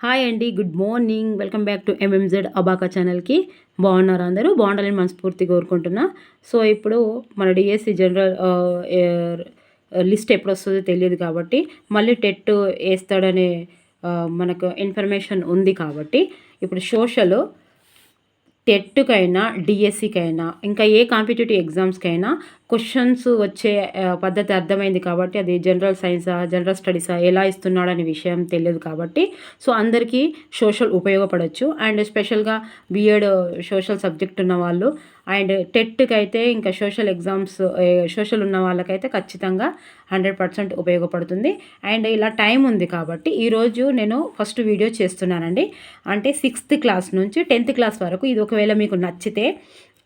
Hi అండి good morning welcome back to MMZ abaca ఛానల్కి బాగున్నారు అందరూ? బాగుండాలని మనస్ఫూర్తిగా కోరుకుంటున్నా. సో ఇప్పుడు మన డిఎస్సి జనరల్ లిస్ట్ ఎప్పుడు వస్తుందో తెలియదు కాబట్టి మళ్ళీ టెట్ వేస్తాడనే మనకు ఇన్ఫర్మేషన్ ఉంది కాబట్టి ఇప్పుడు సోషల్ టెట్కైనా డిఎస్సికైనా ఇంకా ఏ కాంపిటేటివ్ ఎగ్జామ్స్కైనా క్వశ్చన్స్ వచ్చే పద్ధతి అర్థమైంది కాబట్టి అది జనరల్ సైన్సా జనరల్ స్టడీసా ఎలా ఇస్తున్నాడు అనే విషయం తెలియదు కాబట్టి. సో అందరికీ సోషల్ ఉపయోగపడవచ్చు అండ్ స్పెషల్గా బిఎడ్ సోషల్ సబ్జెక్ట్ ఉన్న వాళ్ళు అండ్ టెట్కి అయితే ఇంకా సోషల్ ఎగ్జామ్స్ సోషల్ ఉన్న వాళ్ళకైతే ఖచ్చితంగా హండ్రెడ్ పర్సెంట్ ఉపయోగపడుతుంది. అండ్ ఇలా టైం ఉంది కాబట్టి ఈరోజు నేను ఫస్ట్ వీడియో చేస్తున్నానండి. అంటే సిక్స్త్ క్లాస్ నుంచి టెన్త్ క్లాస్ వరకు ఇది ఒకవేళ మీకు నచ్చితే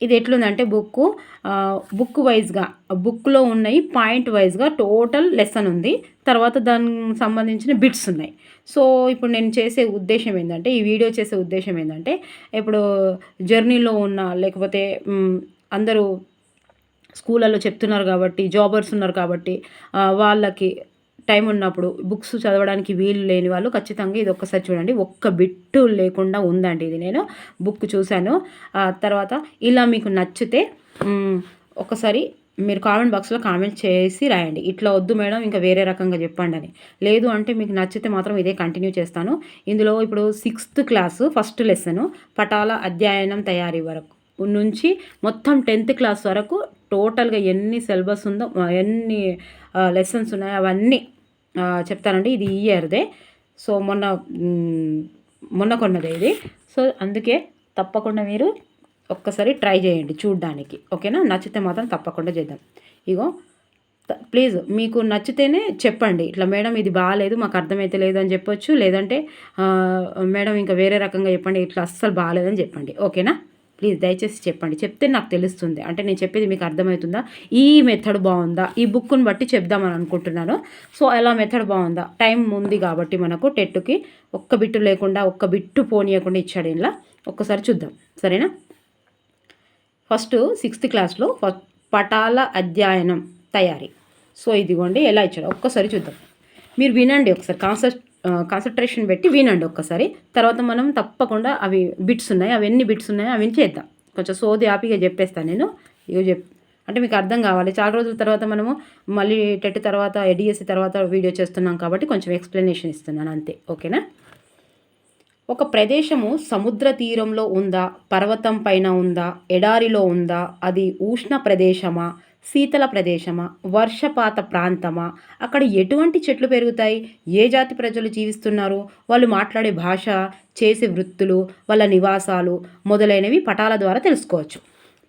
ఇది ఎట్లుందంటే బుక్ బుక్ వైజ్గా బుక్లో ఉన్నాయి పాయింట్ వైజ్గా టోటల్ లెసన్ ఉంది. తర్వాత దానికి సంబంధించిన బిట్స్ ఉన్నాయి. సో ఇప్పుడు నేను చేసే ఉద్దేశం ఏంటంటే ఈ వీడియో చేసే ఉద్దేశం ఏంటంటే ఇప్పుడు జర్నీలో ఉన్న లేకపోతే అందరూ స్కూళ్ళల్లో చెప్తున్నారు కాబట్టి జాబర్స్ ఉన్నారు కాబట్టి వాళ్ళకి టైం ఉన్నప్పుడు బుక్స్ చదవడానికి వీలు లేని వాళ్ళు ఖచ్చితంగా ఇది ఒక్కసారి చూడండి. ఒక్క బిట్టు లేకుండా ఉందండి ఇది. నేను బుక్ చూశాను. తర్వాత ఇలా మీకు నచ్చితే ఒకసారి మీరు కామెంట్ బాక్స్లో కామెంట్ చేసి రాయండి. ఇట్లా వద్దు మేడం ఇంకా వేరే రకంగా చెప్పండి అని. లేదు అంటే మీకు నచ్చితే మాత్రం ఇదే కంటిన్యూ చేస్తాను. ఇందులో ఇప్పుడు సిక్స్త్ క్లాసు ఫస్ట్ లెసన్ పటాల అధ్యయనం తయారీ వరకు నుంచి మొత్తం టెన్త్ క్లాస్ వరకు టోటల్గా ఎన్ని సిలబస్ ఉందో ఎన్ని లెసన్స్ ఉన్నాయో అవన్నీ చెప్తానండి ఇది ఇయర్దే. సో మొన్న మొన్న కొన్నదే ఇది. సో అందుకే తప్పకుండా మీరు ఒక్కసారి ట్రై చేయండి చూడ్డానికి ఓకేనా? నచ్చితే మాత్రం తప్పకుండా చేద్దాం. ఇగో ప్లీజ్ మీకు నచ్చితేనే చెప్పండి. ఇట్లా మేడం ఇది బాగాలేదు మాకు అర్థమైతే లేదు అని చెప్పొచ్చు. లేదంటే మేడం ఇంకా వేరే రకంగా చెప్పండి ఇట్లా అస్సలు బాగాలేదని చెప్పండి. ఓకేనా? ప్లీజ్ దయచేసి చెప్పండి. చెప్తే నాకు తెలుస్తుంది. అంటే నేను చెప్పేది మీకు అర్థమవుతుందా? ఈ మెథడ్ బాగుందా? ఈ బుక్ను బట్టి చెప్దామని అనుకుంటున్నాను. సో ఎలా మెథడ్ బాగుందా? టైం ఉంది కాబట్టి మనకు టెట్కి ఒక్క బిట్టు లేకుండా ఒక్క బిట్టు పోనీయకుండా ఇచ్చాడు ఇలా ఒక్కసారి చూద్దాం. సరేనా? ఫస్ట్ సిక్స్త్ క్లాస్లో పటాల అధ్యయనం తయారీ. సో ఇదిగోండి ఎలా ఇచ్చాడు? ఒక్కసారి చూద్దాం. మీరు వినండి ఒకసారి. కాన్సెప్ట్ కాన్సన్ట్రేషన్ పెట్టి వినండి ఒక్కసారి. తర్వాత మనం తప్పకుండా అవి బిట్స్ ఉన్నాయి. అవి ఎన్ని బిట్స్ ఉన్నాయో అవి చేద్దాం. కొంచెం సోది ఆపిగా చెప్పేస్తాను నేను. ఇవి చెప్. అంటే మీకు అర్థం కావాలి. చాలా రోజుల తర్వాత మనము మళ్ళీ టెట్ తర్వాత ఎడిఎస్సి తర్వాత వీడియో చేస్తున్నాం కాబట్టి కొంచెం ఎక్స్ప్లెనేషన్ ఇస్తున్నాను అంతే. ఓకేనా? ఒక ప్రదేశము సముద్ర తీరంలో ఉందా? పర్వతం పైన ఉందా? ఎడారిలో ఉందా? అది ఉష్ణ ప్రదేశమా? శీతల ప్రదేశమా? వర్షపాత ప్రాంతమా? అక్కడ ఎటువంటి చెట్లు పెరుగుతాయి? ఏ జాతి ప్రజలు జీవిస్తున్నారు? వాళ్ళు మాట్లాడే భాష చేసే వృత్తులు వాళ్ళ నివాసాలు మొదలైనవి పటాల ద్వారా తెలుసుకోవచ్చు.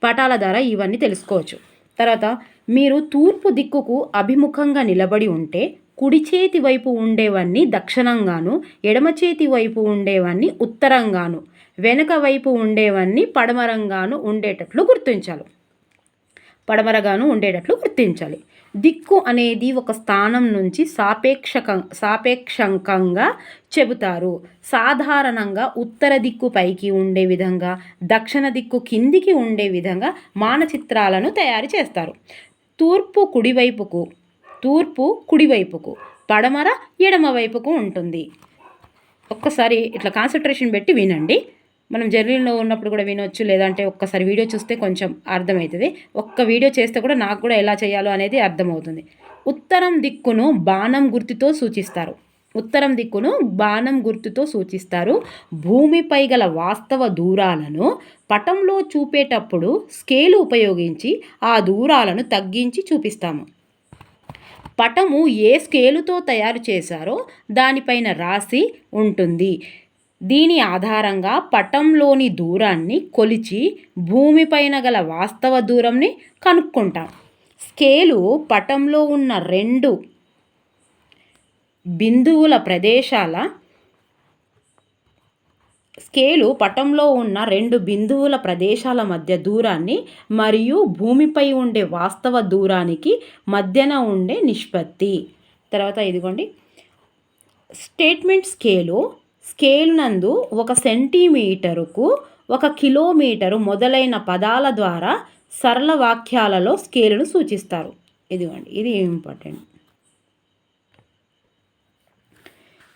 పటాల ద్వారా ఇవన్నీ తెలుసుకోవచ్చు. తర్వాత మీరు తూర్పు దిక్కుకు అభిముఖంగా నిలబడి ఉంటే కుడి చేతి వైపు ఉండేవన్నీ దక్షిణంగాను ఎడమ చేతి వైపు ఉండేవన్నీ ఉత్తరంగాను వెనక వైపు ఉండేవన్నీ పడమరంగాను ఉండేటట్లు గుర్తించాలి. పడమరగాను ఉండేటట్లు గుర్తించాలి. దిక్కు అనేది ఒక స్థానం నుంచి సాపేక్షక సాపేక్షంకంగా చెబుతారు. సాధారణంగా ఉత్తర దిక్కు పైకి ఉండే విధంగా దక్షిణ దిక్కు కిందికి ఉండే విధంగా మానచిత్రాలను తయారు చేస్తారు. తూర్పు కుడివైపుకు తూర్పు కుడివైపుకు పడమర ఎడమవైపుకు ఉంటుంది. ఒక్కసారి ఇట్లా కాన్సన్ట్రేషన్ పెట్టి వినండి. మనం జర్నీలో ఉన్నప్పుడు కూడా వినొచ్చు లేదంటే ఒక్కసారి వీడియో చూస్తే కొంచెం అర్థమవుతుంది. ఒక్క వీడియో చేస్తే కూడా నాకు కూడా ఎలా చేయాలో అనేది అర్థమవుతుంది. ఉత్తరం దిక్కును బాణం గుర్తుతో సూచిస్తారు. ఉత్తరం దిక్కును బాణం గుర్తుతో సూచిస్తారు. భూమిపై గల వాస్తవ దూరాలను పటంలో చూపేటప్పుడు స్కేలు ఉపయోగించి ఆ దూరాలను తగ్గించి చూపిస్తాము. పటము ఏ స్కేలుతో తయారు చేశారో దానిపైన రాసి ఉంటుంది. దీని ఆధారంగా పటంలోని దూరాన్ని కొలిచి భూమిపైన గల వాస్తవ దూరంని కనుక్కుంటాం. స్కేలు పటంలో ఉన్న రెండు బిందువుల ప్రదేశాల స్కేలు పటంలో ఉన్న రెండు బిందువుల ప్రదేశాల మధ్య దూరాన్ని మరియు భూమిపై ఉండే వాస్తవ దూరానికి మధ్యన ఉండే నిష్పత్తి. తర్వాత ఇదిగోండి. స్టేట్మెంట్ స్కేలు స్కేల్ నందు ఒక సెంటీమీటరుకు ఒక కిలోమీటరు మొదలైన పదాల ద్వారా సరళ వాక్యాలలో స్కేలును సూచిస్తారు. ఇదిగోండి. ఇది ఇంపార్టెంట్.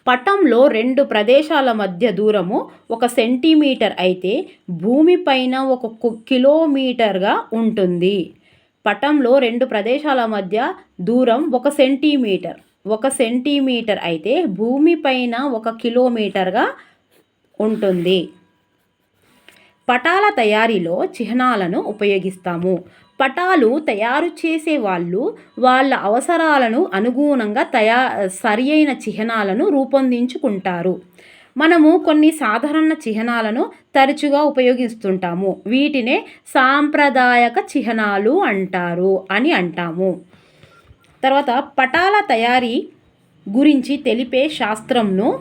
పటంలో రెండు ప్రదేశాల మధ్య దూరము ఒక సెంటీమీటర్ అయితే భూమిపైన ఒక కు- కిలోమీటర్గా ఉంటుంది. పటంలో రెండు ప్రదేశాల మధ్య దూరం ఒక సెంటీమీటర్. ఒక సెంటీమీటర్ అయితే భూమిపైన ఒక కిలోమీటర్గా ఉంటుంది. పటాల తయారీలో చిహ్నాలను ఉపయోగిస్తాము. పటాలు తయారు చేసే వాళ్ళు వాళ్ళ అవసరాలను అనుగుణంగా తయా సరి అయిన చిహ్నాలను రూపొందించుకుంటారు. మనము కొన్ని సాధారణ చిహ్నాలను తరచుగా ఉపయోగిస్తుంటాము. వీటినే సాంప్రదాయక చిహ్నాలు అంటారు అని అంటాము. తర్వాత పటాల తయారీ గురించి తెలిపే శాస్త్రంను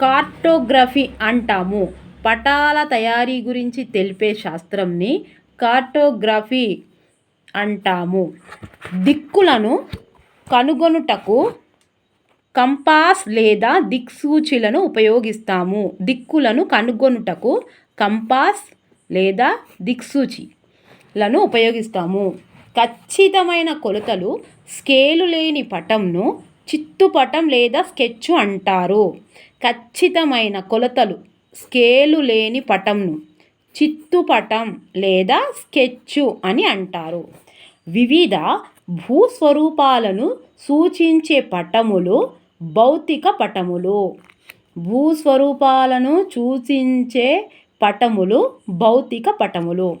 కార్టోగ్రఫీ అంటాము. పటాల తయారీ గురించి తెలిపే శాస్త్రంని కార్టోగ్రఫీ అంటాము. దిక్కులను కనుగొనుటకు కంపాస్ లేదా దిక్సూచిలను ఉపయోగిస్తాము. దిక్కులను కనుగొనుటకు కంపాస్ లేదా దిక్సూచిలను ఉపయోగిస్తాము. ఖచ్చితమైన కొలతలు స్కేలు లేని పటంను చిత్తుపటం లేదా స్కెచ్ అంటారు. ఖచ్చితమైన కొలతలు స్కేలు లేని పటంను చిత్తుపటం లేదా స్కెచ్ అని అంటారు. వివిధ భూస్వరూపాలను సూచించే పటములు భౌతిక పటములు. భూస్వరూపాలను సూచించే పటములు భౌతిక పటములు.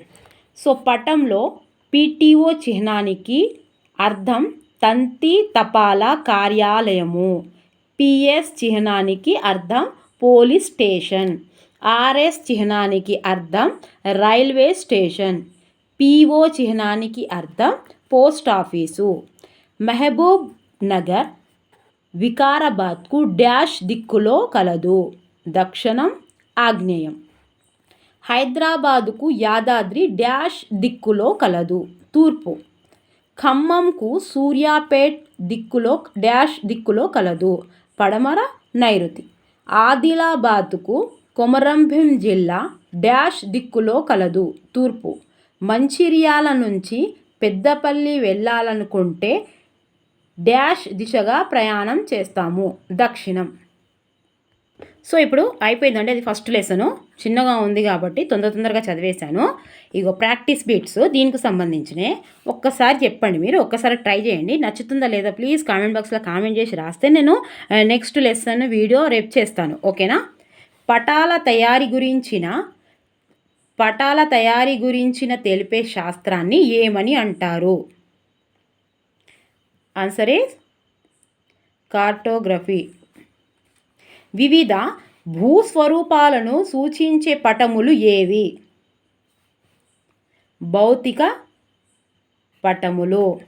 సో పటంలో పిటిఓ చిహ్నానికి అర్థం తంతి తపాలా కార్యాలయము. పిఎస్ చిహ్నానికి అర్థం పోలీస్ స్టేషన్. ఆర్ఎస్ చిహ్నానికి అర్థం రైల్వే స్టేషన్. పిఓ చిహ్నానికి అర్థం పోస్ట్ ఆఫీసు. మెహబూబ్ నగర్ వికారాబాద్కు డ్యాష్ దిక్కులో కలదు. దక్షిణం ఆగ్నేయం. హైదరాబాదుకు యాదాద్రి డ్యాష్ దిక్కులో కలదు. తూర్పు ఖమ్మంకు సూర్యాపేట్ దిక్కులో డ్యాష్ దిక్కులో కలదు. పడమర నైరుతి ఆదిలాబాద్కు కొమరంభీం జిల్లా డ్యాష్ దిక్కులో కలదు. తూర్పు మంచిర్యాల నుంచి పెద్దపల్లి వెళ్ళాలనుకుంటే డ్యాష్ దిశగా ప్రయాణం చేస్తాము. దక్షిణం. సో ఇప్పుడు అయిపోయిందండి. అది ఫస్ట్ లెసను. చిన్నగా ఉంది కాబట్టి తొందర తొందరగా చదివేశాను. ఇగో ప్రాక్టీస్ బీట్స్ దీనికి సంబంధించినే ఒక్కసారి చెప్పండి మీరు. ఒక్కసారి ట్రై చేయండి. నచ్చుతుందా లేదా ప్లీజ్ కామెంట్ బాక్స్లో కామెంట్ చేసి రాస్తే నేను నెక్స్ట్ లెసన్ వీడియో రేపు చేస్తాను. ఓకేనా? పటాల తయారీ గురించిన పటాల తయారీ గురించిన తెలిపే శాస్త్రాన్ని ఏమని అంటారు? Answer is cartography. వివిధ భూస్వరూపాలను సూచించే పటములు ఏవి? భౌతిక పటములు.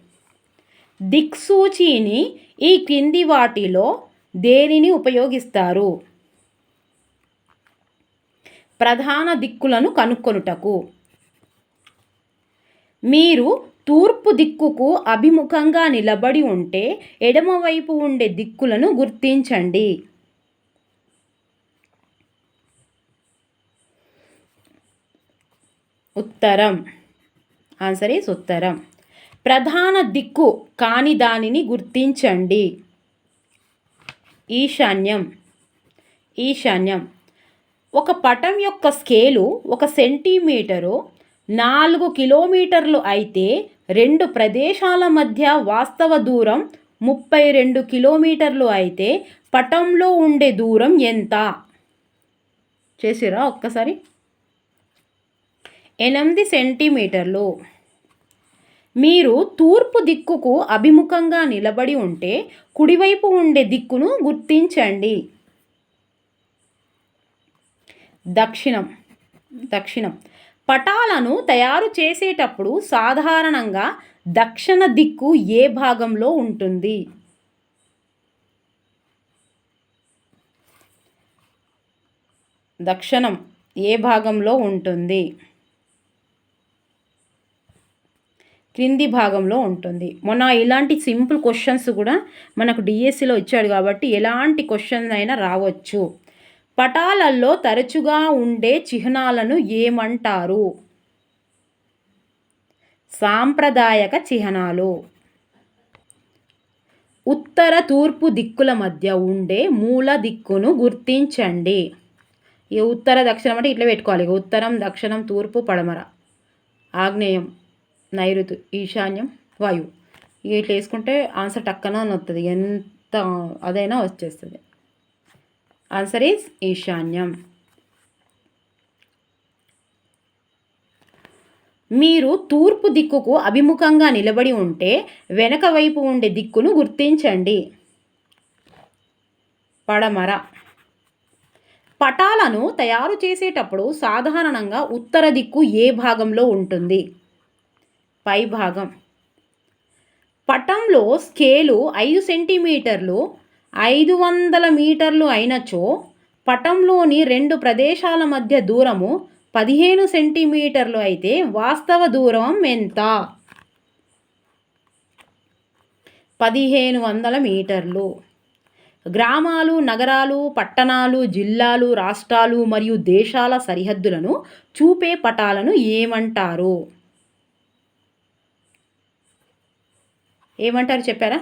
దిక్సూచిని ఈ క్రింది వాటిలో దేనిని ఉపయోగిస్తారు? ప్రధాన దిక్కులను కనుక్కొనుటకు. మీరు తూర్పు దిక్కుకు అభిముఖంగా నిలబడి ఉంటే ఎడమవైపు ఉండే దిక్కులను గుర్తించండి. ఉత్తరం. ఆన్సర్ ఈస్ ఉత్తరం. ప్రధాన దిక్కు కాని దానిని గుర్తించండి. ఈశాన్యం. ఈశాన్యం. ఒక పటం యొక్క స్కేలు ఒక సెంటీమీటరు నాలుగు కిలోమీటర్లు అయితే రెండు ప్రదేశాల మధ్య వాస్తవ దూరం ముప్పై రెండు కిలోమీటర్లు అయితే పటంలో ఉండే దూరం ఎంత? చేసిరా ఒక్కసారి. ఎనిమిది సెంటీమీటర్లు. మీరు తూర్పు దిక్కుకు అభిముఖంగా నిలబడి ఉంటే కుడివైపు ఉండే దిక్కును గుర్తించండి. దక్షిణం దక్షిణం. పటాలను తయారు చేసేటప్పుడు సాధారణంగా దక్షిణ దిక్కు ఏ భాగంలో ఉంటుంది? దక్షిణం ఏ భాగంలో ఉంటుంది? క్రింది భాగంలో ఉంటుంది. మొన్న ఇలాంటి సింపుల్ క్వశ్చన్స్ కూడా మనకు డిఎస్సిలో ఇచ్చాడు కాబట్టి ఎలాంటి క్వశ్చన్స్ అయినా రావచ్చు. పటాలల్లో తరచుగా ఉండే చిహ్నాలను ఏమంటారు? సాంప్రదాయక చిహ్నాలు. ఉత్తర తూర్పు దిక్కుల మధ్య ఉండే మూల దిక్కును గుర్తించండి. ఈ ఉత్తర దక్షిణం అంటే ఇట్లా పెట్టుకోవాలి. ఇక ఉత్తరం దక్షిణం తూర్పు పడమర. ఆగ్నేయం నైరుతు ఈశాన్యం వాయువు ఇట్లా వేసుకుంటే ఆన్సర్ టక్కన అని వస్తుంది ఎంత అదైనా వచ్చేస్తుంది. ఆన్సర్ ఈజ్ ఈశాన్యం. మీరు తూర్పు దిక్కుకు అభిముఖంగా నిలబడి ఉంటే వెనక వైపు ఉండే దిక్కును గుర్తించండి. పడమర. పటాలను తయారు చేసేటప్పుడు సాధారణంగా ఉత్తర దిక్కు ఏ భాగంలో ఉంటుంది? పై భాగం. పటంలో స్కేలు ఐదు సెంటీమీటర్లు ఐదు వందల మీటర్లు అయినచో పటంలోని రెండు ప్రదేశాల మధ్య దూరము పదిహేను సెంటీమీటర్లు అయితే వాస్తవ దూరం ఎంత? పదిహేను వందల మీటర్లు. గ్రామాలు నగరాలు పట్టణాలు జిల్లాలు రాష్ట్రాలు మరియు దేశాల సరిహద్దులను చూపే పటాలను ఏమంటారు? ఏమంటారు చెప్పారా?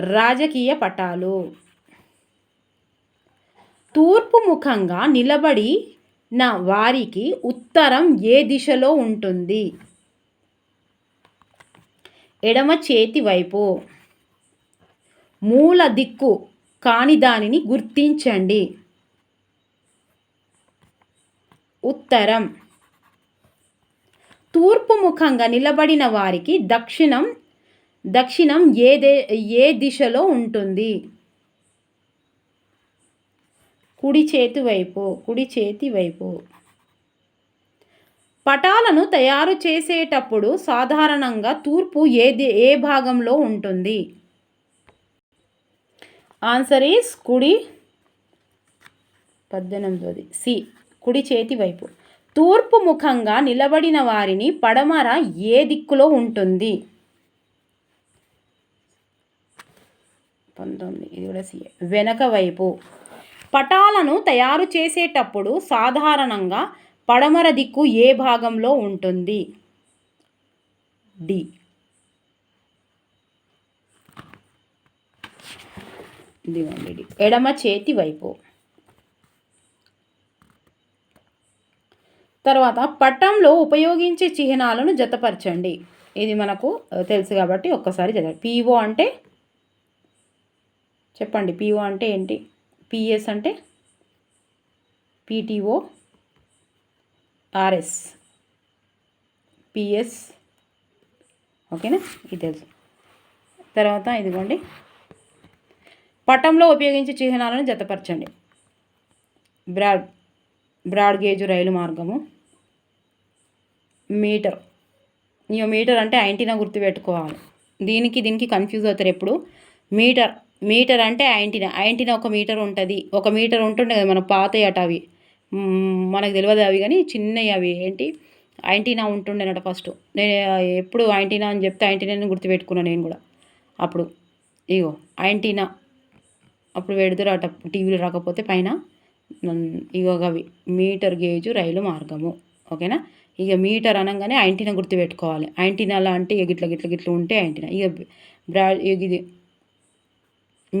రాజకీయ పటాలు. తూర్పు ముఖంగా నిలబడిన వారికి ఉత్తరం ఏ దిశలో ఉంటుంది? ఎడమ చేతి వైపు. మూల దిక్కు కాని దానిని గుర్తించండి. ఉత్తరం. తూర్పు ముఖంగా నిలబడిన వారికి దక్షిణం దక్షిణం ఏ దే ఏ దిశలో ఉంటుంది? కుడి చేతి వైపు కుడి చేతి వైపు. పటాలను తయారు చేసేటప్పుడు సాధారణంగా తూర్పు ఏ ఏ భాగంలో ఉంటుంది? ఆన్సర్ ఈస్ కుడి పద్దెనిమిదోది. సి కుడి చేతి వైపు. తూర్పు ముఖంగా నిలబడిన వారిని పడమర ఏ దిక్కులో ఉంటుంది? పంతొమ్మిది ఇది కూడా సి వెనక వైపు. పటాలను తయారు చేసేటప్పుడు సాధారణంగా పడమర దిక్కు ఏ భాగంలో ఉంటుంది? డి. ఇదిగోండి ఎడమ చేతి వైపు. తర్వాత పట్టంలో ఉపయోగించే చిహ్నాలను జతపరచండి. ఇది మనకు తెలుసు కాబట్టి ఒక్కసారి చదవండి పీఓ అంటే చెప్పండి పిఓ అంటే ఏంటి? పిఎస్ అంటే? పీటీఓ ఆర్ఎస్ పిఎస్ ఓకేనా? ఇది తెలుసు. తర్వాత ఇదిగోండి. పటంలో ఉపయోగించే చిహ్నాలను జతపరచండి. బ్రాడ్ బ్రాడ్ గేజ్ రైలు మార్గము. మీటర్. ఇక మీటర్ అంటే ఐంటీనా గుర్తుపెట్టుకోవాలి. దీనికి దీనికి కన్ఫ్యూజ్ అవుతారు ఎప్పుడు? మీటర్. మీటర్ అంటే ఐంటీనా. ఐంటీనా ఒక మీటర్ ఉంటుంది. ఒక మీటర్ ఉంటుండే కదా మన పాత అట అవి మనకు తెలియదు అవి కానీ చిన్నవి అవి. ఏంటి? ఐంటీనా ఉంటుండేనట ఫస్ట్. నేను ఎప్పుడు ఐంటీనా అని చెప్తే ఐంటీనా గుర్తుపెట్టుకున్నాను నేను కూడా. అప్పుడు. ఇగో ఐంటీనా. అప్పుడు పెడుతురట టీవీలో రాకపోతే పైన. ఇగో అవి. మీటర్ గేజు రైలు మార్గము. ఓకేనా? ఇక మీటర్ అనగానే ఐంటీనా గుర్తుపెట్టుకోవాలి. ఐంటీనా లాంటి గిట్ల గిట్ల గిట్ల ఉంటే ఐంటీనా. ఇక బ్రా ఇది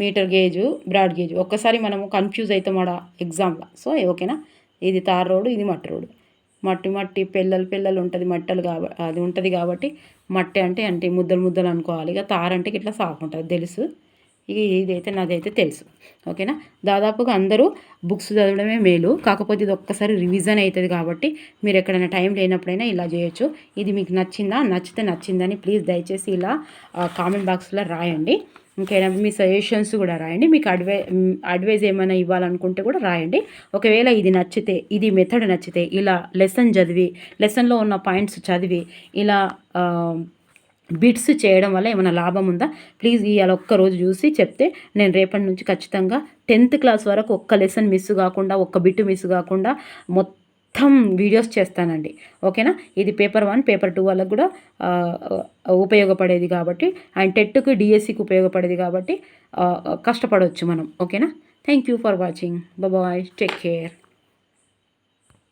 మీటర్ గేజు బ్రాడ్ గేజు. ఒక్కసారి మనము కన్ఫ్యూజ్ అవుతాం ఆడ ఎగ్జామ్లో సో ఓకేనా? ఇది తార్ రోడ్డు ఇది మట్టి రోడ్డు మట్టి మట్టి పిల్లలు పిల్లలు ఉంటుంది మట్టలు కాబట్టి అది ఉంటుంది కాబట్టి మట్టి అంటే అంటే ముద్దలు ముద్దలు అనుకోవాలి. ఇక తార్ అంటే ఇట్లా సాఫ్ ఉంటుంది తెలుసు. ఇక ఇదైతే నాదైతే తెలుసు. ఓకేనా? దాదాపుగా అందరూ బుక్స్ చదవడమే మేలు. కాకపోతే ఇది ఒక్కసారి రివిజన్ అవుతుంది కాబట్టి మీరు ఎక్కడైనా టైం లేనప్పుడైనా ఇలా చేయొచ్చు. ఇది మీకు నచ్చిందా? నచ్చితే నచ్చిందని ప్లీజ్ దయచేసి ఇలా కామెంట్ బాక్స్లో రాయండి. ఇంకైనా మీ సజెషన్స్ కూడా రాయండి. మీకు అడ్వై అడ్వైజ్ ఏమైనా ఇవ్వాలనుకుంటే కూడా రాయండి. ఒకవేళ ఇది నచ్చితే ఇది మెథడ్ నచ్చితే ఇలా లెసన్ చదివి లెసన్లో ఉన్న పాయింట్స్ చదివి ఇలా బిట్స్ చేయడం వల్ల ఏమైనా లాభం ఉందా? ప్లీజ్ ఇవాళ ఒక్కరోజు చూసి చెప్తే నేను రేపటి నుంచి ఖచ్చితంగా టెన్త్ క్లాస్ వరకు ఒక్క లెసన్ మిస్ కాకుండా ఒక్క బిట్ మిస్ కాకుండా మొత్తం మొత్తం వీడియోస్ చేస్తానండి. ఓకేనా? ఇది పేపర్ వన్ పేపర్ టూ వాళ్ళకు కూడా ఉపయోగపడేది కాబట్టి అండ్ టెట్కి డిఎస్సికి ఉపయోగపడేది కాబట్టి కష్టపడవచ్చు మనం. ఓకేనా? Thank you for watching bye take care